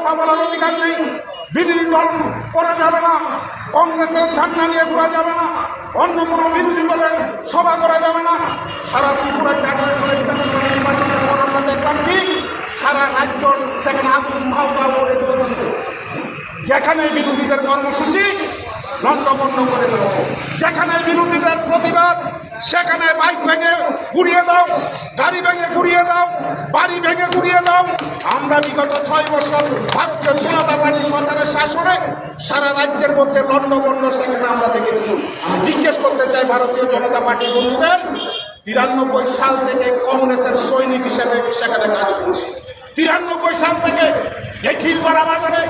কথা বলার অধিকার নেই। বিরোধী দল করা যাবে না। কংগ্রেসের ঝান্ডা নিয়ে ঘোরা যাবে না। অন্য কোনো বিরোধী দলের সভা করা যাবে না। সারা ত্রিপুরা বিধানসভা নির্বাচনের পর আমরা কি? সারা রাজ্য সেখানে আগুন ধাও ধাও করে চলছে যেখানে বিরোধীদের কর্মসূচি লণ্ডভণ্ড করে দাও যেখানে বিরোধীদের প্রতিবাদ সেখানে বাইক ভেঙে ঘুরিয়ে দাও, গাড়ি ভেঙে ঘুরিয়ে দাও, বাড়ি ভেঙে ঘুরিয়ে দাও। আমরা বিগত ছয় বছর ভারতীয় জনতা পার্টি সরকারের শাসনে সারা রাজ্যের মধ্যে লণ্ডভণ্ড সেখানে আমরা দেখেছি। আমি জিজ্ঞেস করতে চাই ভারতীয় জনতা পার্টির বন্ধুদের, তিরানব্বই সাল থেকে কংগ্রেসের সৈনিক হিসেবে সেখানে কাজ করছি। তিরানব্বই সাল থেকে এই খিলপাড়া বাজারে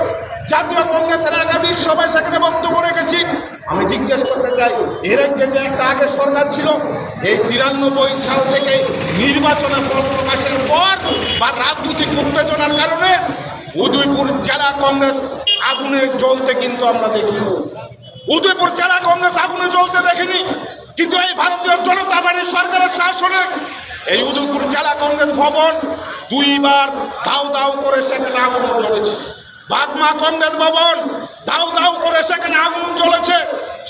জাতীয় কংগ্রেসের একাধিক সবাই সেখানে বক্তব্য রেখেছি। আমি জিজ্ঞেস করতে চাই এর যে একটা আগে সরকার ছিল, এই তিরানব্বই সাল থেকে নির্বাচনের ফল প্রকাশের পর বা রাজনৈতিক উত্তেজনার কারণে উদয়পুর জেলা কংগ্রেস আগুনে জ্বলতে কিন্তু আমরা দেখি উদয়পুর জেলা কংগ্রেস আগুনে জ্বলতে দেখিনি, কিন্তু এই ভারতীয় জনতা পার্টির সরকারের শাসনে এই উদয়পুর জেলা কংগ্রেস ভবন দুইবার দাও দাও করে সেখানে আগুন জ্বলেছে। বাগমা কংগ্রেস ভবন দাও দাও করে সেখানে আগুন জ্বলেছে।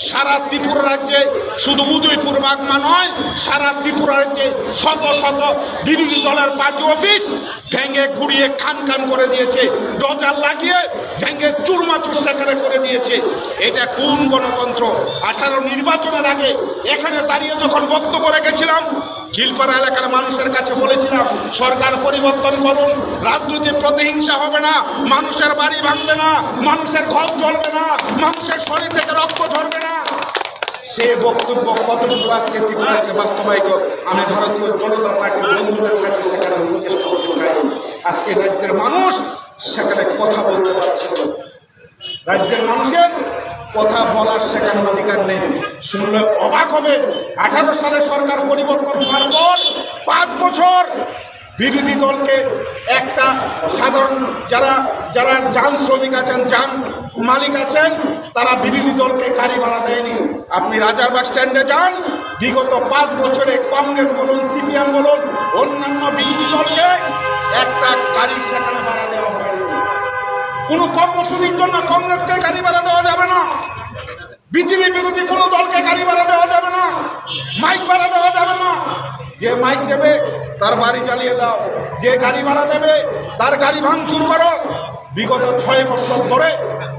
সারা ত্রিপুরা রাজ্যে শুধু উদয়পুর বাগমা নয়, সারা ত্রিপুরা রাজ্যে শত শত বিরোধী দলের পার্টি অফিস ভেঙে ঘুরিয়ে খান খান করে দিয়েছে। ডজার লাগিয়ে ভেঙে চুরমাচুর সেখানে করে দিয়েছে। এটা কোন গণতন্ত্র? আঠারো নির্বাচনের আগে এখানে দাঁড়িয়ে যখন বক্তব্য রেখেছিলাম খিলপাড়া এলাকার মানুষের কাছে বলেছিলাম, সরকার পরিবর্তন করুন, রাজনৈতিক প্রতিহিংসা হবে না, মানুষের বাড়ি ভাঙবে না, মানুষের ঘর জ্বলবে না, মানুষের শরীর থেকে রক্ত ঝরবে না সে বক্তব্য কতটুকু আজকে ত্রিপুরাকে বাস্তবায়িত, আমি ভারতীয় জনতা পার্টির বন্ধুদের কাছে সেখানে আজকে রাজ্যের মানুষ সেখানে কথা বলতে পারছে না। রাজ্যের মানুষের কথা বলার সেখানে অধিকার নেই। শুনলে অবাক হবে, আঠারো সালে সরকার পরিবর্তন হওয়ার পর পাঁচ বছর বিরোধী দলকে একটা সাধারণ যারা যারা যান শ্রমিক আছেন, যান মালিক আছেন, তারা বিরোধী দলকে গাড়ি ভাড়া দেয়নি। আপনি রাজারবাগ স্ট্যান্ডে যান, বিগত পাঁচ বছরে কংগ্রেস বলুন, সিপিএম বলুন, অন্যান্য বিরোধী দলকে একটা গাড়ি সেখানে ভাড়া দেওয়া হয়নি। কোনো কর্মসূচির জন্য কংগ্রেসকে গাড়ি ভাড়া বিজেপি বিরোধী কোনো দলকে গাড়ি ভাড়া দেওয়া যাবে না, মাইক ভাড়া দেওয়া যাবে না। যে মাইক দেবে, তার বাড়ি জ্বালিয়ে দাও। যে গাড়ি ভাড়া দেবে, তার গাড়ি ভাঙচুর করো। বিগত ছয় বছর ধরে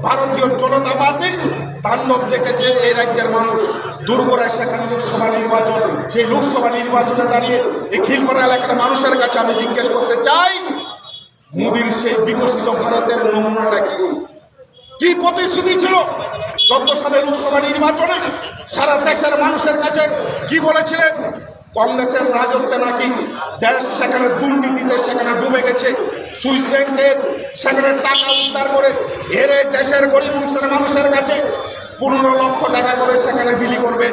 ভারতীয় জনতা পার্টির তাণ্ডব দেখেছে এই রাজ্যের মানুষ। দুর্গরায় সেখানে লোকসভা নির্বাচন, সেই লোকসভা নির্বাচনে দাঁড়িয়ে এই খিলপাড়া এলাকার মানুষের কাছে আমি জিজ্ঞেস করতে চাই, মোদীর সেই বিকশিত ভারতের নমুনাটা কি? কি প্রতিশ্রুতি ছিল? চোদ্দ সালে লোকসভা নির্বাচনে সারা দেশের মানুষের কাছে কি বলেছিলেন? কংগ্রেসের রাজত্বে নাকি দেশ সেখানে দুর্নীতিতে সেখানে ডুবে গেছে সুইস ব্যাংকের সেখানে টাকা উদ্ধার করে এর দেশের গরিব মানুষের মানুষের কাছে পনেরো লক্ষ টাকা করে সেখানে বিলি করবেন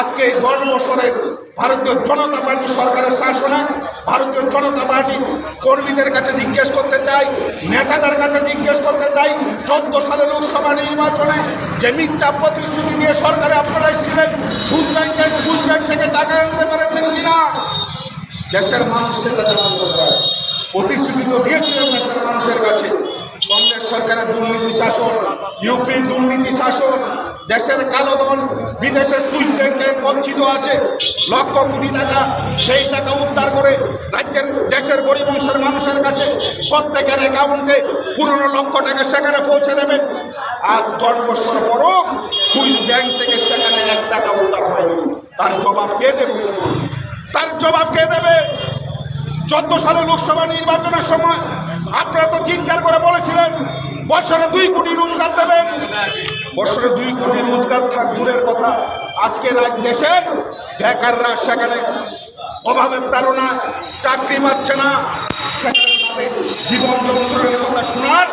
আজকে এই দশ বছরের ভারতীয় জনতা পার্টি সরকারের শাসনে ভারতীয় জনতা পার্টি কর্মীদের কাছে জিজ্ঞেস করতে চাই, নেতাদের কাছে জিজ্ঞেস করতে চাই, চোদ্দ সালে লোকসভা নির্বাচনে যে মিথ্যা প্রতিশ্রুতি দিয়ে সরকারে আপনারা ছিলেন সুদ ব্যাংকের সুদ ব্যাংক থেকে টাকা আনতে পেরেছেন কিনা? দেশের মানুষ সেটা প্রতিশ্রুতি তো দিয়েছিলেন দেশের মানুষের কাছে। কংগ্রেস সরকারের দুর্নীতি শাসন ইউপির দুর্নীতি শাসন, দেশের কালো দল বিদেশের ব্যাংকে বঞ্চিত আছে, লক্ষ কোটি টাকা, সেই টাকা উদ্ধার করে রাজ্যের, দেশের গরিব অংশের মানুষের কাছে প্রত্যেকের অ্যাকাউন্টে পনেরো লক্ষ টাকা সেখানে পৌঁছে দেবেন। আর দশ বছর পরও সুইচ ব্যাংক থেকে সেখানে এক টাকা উদ্ধার হয়নি। তার জবাব কে দেবে? তার জবাব কে দেবে? চোদ্দ সালে লোকসভা নির্বাচনের সময় আপনারা তো চিৎকার করে বলেছিলেন বছরে দুই কোটি রোজগার দেবেন। বছরে দুই কোটি রোজগার থাক, দূরের কথা। আজকে রাজ দেশের বেকাররা সেখানে অভাবের তারা চাকরি পাচ্ছে না। জীবন যন্ত্রের কথা শোনার